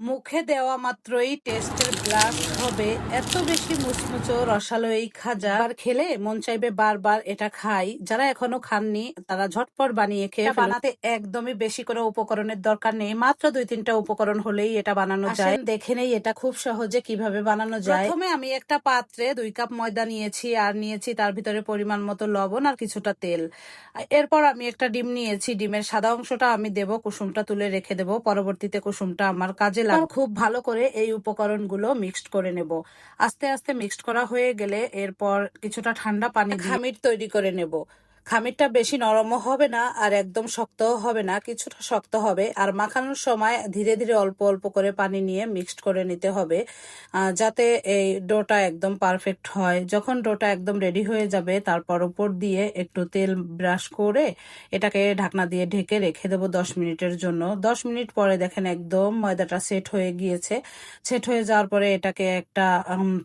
মুখে দেওয়া মাত্রই টেস্টের ব্লাস্ট হবে। এত বেশি মুচমুচো রসালো এই খাজা আর খেলে মন চাইবে বারবার এটা খাই। যারা এখনও খাননি তারা ঝটপট বানিয়ে খেয়ে বানাতে একদমই বেশি করে উপকরণের দরকার নেই। মাত্র দুই তিনটা উপকরণ হলেই এটা বানানো যায়। দেখে নেই এটা খুব সহজে কীভাবে বানানো যায়। প্রথমে আমি একটা পাত্রে দুই কাপ ময়দা নিয়েছি আর নিয়েছি তার ভিতরে পরিমাণ মতো লবণ আর কিছুটা তেল। এরপর আমি একটা ডিম নিয়েছি। ডিমের সাদা অংশটা আমি দেব কুসুমটা তুলে রেখে দেব। পরবর্তীতে কুসুমটা আমার কাজে লাগবে খুব ভালো করে এই উপকরণগুলো মিক্সড করে নেব। আস্তে আস্তে মিক্সড করা হয়ে গেলে এরপর কিছুটা ঠান্ডা পানি খামির তৈরি করে নেব। খামিরটা বেশি নরমও হবে না আর একদম শক্তও হবে না, কিছুটা শক্ত হবে। আর মাখানোর সময় ধীরে ধীরে অল্প অল্প করে পানি নিয়ে মিক্সড করে নিতে হবে যাতে এই ডোটা একদম পারফেক্ট হয়। যখন ডোটা একদম রেডি হয়ে যাবে, তারপর উপর দিয়ে একটু তেল ব্রাশ করে এটাকে ঢাকনা দিয়ে ঢেকে রেখে দেবো দশ মিনিটের জন্য। দশ মিনিট পরে দেখেন একদম ময়দাটা সেট হয়ে গিয়েছে। সেট হয়ে যাওয়ার পরে এটাকে একটা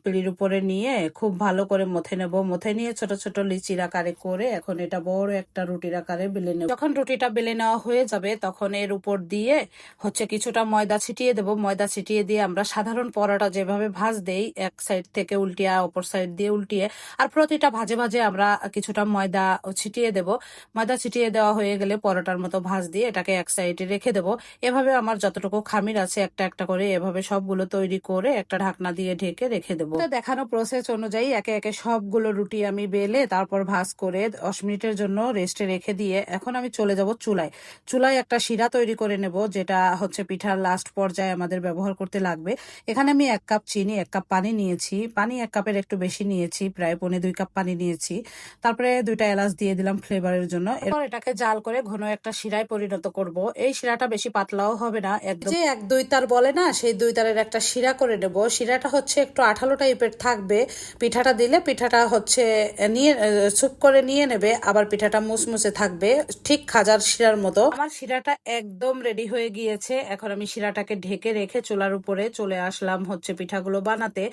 পিঁড়ির উপরে নিয়ে খুব ভালো করে মথে নেব। মথে নিয়ে ছোট ছোট লিচির আকারে করে এখন এটা বড় একটা রুটির আকারে বেলে নেব। যখন রুটিটা বেলে নেওয়া হয়ে যাবে তখন এর উপর দিয়ে হচ্ছে কিছুটা ময়দা ছিটিয়ে দেব। ময়দা ছিটিয়ে দিয়ে আমরা সাধারণ পরোটা যেভাবে ভাজ দেই এক সাইড থেকে উল্টিয়ে অপর সাইড দিয়ে উল্টিয়ে আর প্রতিটা ভাজে ভাজে আমরা কিছুটা ময়দা ছিটিয়ে দেব। ময়দা ছিটিয়ে দেওয়া হয়ে গেলে পরোটার মতো ভাজ দিয়ে এটাকে এক সাইডে রেখে দেব। এভাবে আমার যতটুকু খামির আছে একটা একটা করে এভাবে সবগুলো তৈরি করে একটা ঢাকনা দিয়ে ঢেকে রেখে দেবো। তো দেখানো প্রসেস অনুযায়ী একে একে সবগুলো রুটি আমি বেলে তারপর ভাজ করে দশ মিনিটের জন্য রেস্টে রেখে দিয়ে এখন আমি চলে যাব চুলায়। চুলায় একটা শিরা তৈরি করে নেব, যেটা হচ্ছে পিঠার লাস্ট পর্যায়ে আমাদের ব্যবহার করতে লাগবে। এখানে আমি এক কাপ চিনি, এক কাপ পানি নিয়েছি। পানি এক কাপের একটু বেশি নিয়েছি, প্রায় পৌনে দুই কাপ পানি নিয়েছি। তারপরে দুইটা এলাচ দিয়ে দিলাম ফ্লেভারের জন্য। এরপর এটাকে জাল করে ঘন একটা শিরায় পরিণত করব। এই শিরাটা বেশি পাতলাও হবে না যে এক দুই তার বলে না, সেই দুই তারের একটা শিরা করে নেব। শিরাটা হচ্ছে একটু আঠালো টাইপের থাকবে। পিঠাটা দিলে পিঠাটা হচ্ছে নিয়ে সুপ করে নিয়ে নেবে। আবার পিঠাটা মুসমুসে থাকবে, ঠিক খাজার শিরার মতো। আমার শিরাটা একদম রেডি হয়ে গিয়েছে। এখন আমি শিরাটাকে ঢেকে রেখে চুলার উপরে চলে আসলাম হচ্ছে পিঠাগুলো বানাতে।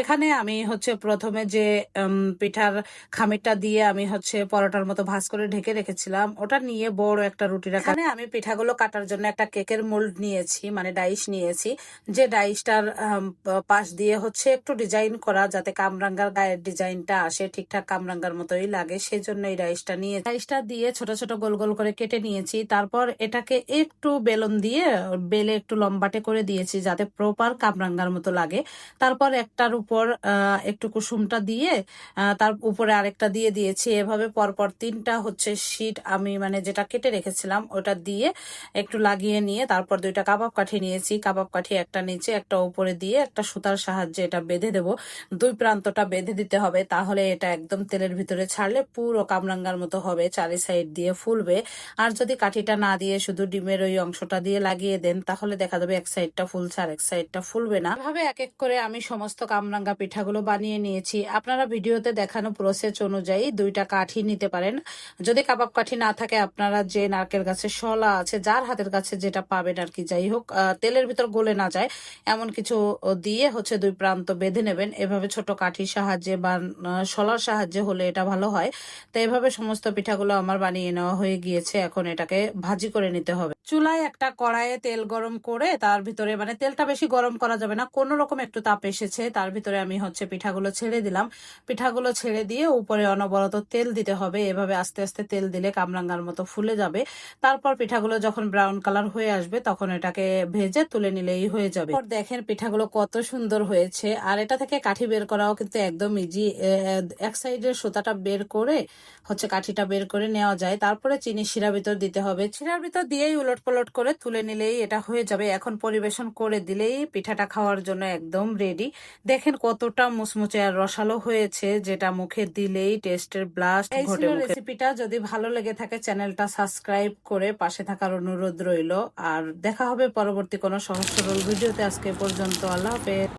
এখানে আমি হচ্ছে প্রথমে যে পিঠার খামিরটা দিয়ে আমি হচ্ছে পরোটার মতো ভাজ করে ঢেকে রেখেছিলাম, ওটা নিয়ে বড় একটা রুটির এখানে আমি পিঠাগুলো কাটার জন্য একটা কেকের মোল্ড নিয়েছি মানে ডাইস নিয়েছি। যে ডাইসটার পাশ দিয়ে হচ্ছে একটু ডিজাইন করা যাতে কামরাঙ্গার গায়ের ডিজাইনটা আসে, ঠিকঠাক কামরাঙ্গার মতোই লাগে সেই জন্য এই ডাইসটা নিয়ে ডাইসটা দিয়ে ছোট ছোট গোল গোল করে কেটে নিয়েছি। তারপর এটাকে একটু বেলুন দিয়ে বেলে একটু লম্বাটে করে দিয়েছি যাতে প্রপার কামরাঙ্গার মতো লাগে। তারপর একটার উপর একটু কুসুমটা দিয়ে তার উপরে আরেকটা দিয়ে দিয়েছি। এভাবে পরপর তিনটা হচ্ছে শীট আমি মানে যেটা কেটে রেখেছিলাম ওটা দিয়ে একটু লাগিয়ে নিয়ে তারপর দুইটা কাবাব কাঠি নিয়েছি। কাবাব কাঠি একটা নিচে, একটা উপরে দিয়ে একটা সুতার সাহায্যে এটা বেঁধে দেব। দুই প্রান্তটা বেঁধে দিতে হবে তাহলে এটা একদম তেলের ভিতরে ছাড়লে পুরো কামরাঙ্গার মতো হবে, চারি সাইড দিয়ে ফুলবে। আর যদি কাঠিটা না দিয়ে শুধু ডিমের ওই অংশটা দিয়ে লাগিয়ে দেন, তাহলে দেখা যাবে এক সাইডটা ফুলছে আর এক সাইডটা ফুলবে না। এভাবে এক এক করে আমি সমস্ত কামরাঙ্গা পিঠাগুলো বানিয়ে নিয়েছি। আপনারা ভিডিওতে দেখানো প্রসেস অনুযায়ী দুইটা কাঠি নিতে পারেন। যদি কাবাব কাঠি না থাকে, আপনারা যে নারকেল গাছের শলা আছে, যার হাতের কাছে যেটা পাবেন আর কি, যাই হোক তেলের ভিতর গলে না যায়, এমন কিছু দিয়ে হচ্ছে দুই প্রান্ত বেঁধে নেবেন। এভাবে ছোট কাঠির সাহায্যে বা শলার সাহায্যে হলে এটা ভালো হয়। তো এভাবে সমস্ত পিঠাগুলো আমার বানিয়ে নেওয়া হয়ে গিয়েছে, এখন এটাকে ভাজি করে নিতে হবে। চুলায় একটা কড়াইয়ে তেল গরম করে তার ভিতরে মানে তেলটা বেশি গরম করা যাবে না, কোনো রকম একটু তাপ এসেছে, তার ভিতরে আমি হচ্ছে পিঠাগুলো ছেড়ে দিলাম। পিঠাগুলো ছেড়ে দিয়ে উপরে অনবরত তেল দিতে হবে, এভাবে আস্তে আস্তে তেল দিলে কামরাঙ্গার মতো ফুলে যাবে। তারপর পিঠাগুলো যখন ব্রাউন কালার হয়ে আসবে, তখন এটাকে ভেজে তুলে নিলেই হয়ে যাবে। দেখেন পিঠাগুলো কত সুন্দর হয়েছে, আর এটা থেকে কাঠি বের করাও কিন্তু একদম ইজি এক সাইডের সুতাটা বের করে হচ্ছে কাঠিটা বের করে নেওয়া যায়। তারপরে চিনি শিরা ভিতর দিতে হবে। শিরার ভিতর দিয়েই উলট পালট করে তুলে নিলেই এটা হয়ে যাবে। এখন পরিবেশন করে দিলেই পিঠাটা খাওয়ার জন্য একদম রেডি দেখেন কতটা মুচমুচে আর রসালো হয়েছে যেটা মুখে দিলেই টেস্টের ব্লাস্ট ঘটে রেসিপিটা যদি ভালো লেগে থাকে চ্যানেলটা সাবস্ক্রাইব করে পাশে থাকার অনুরোধ রইল। আর দেখা হবে পরবর্তী কোনো সহজ সরল ভিডিওতে। আজকে পর্যন্ত আল্লাহ হাফেজ।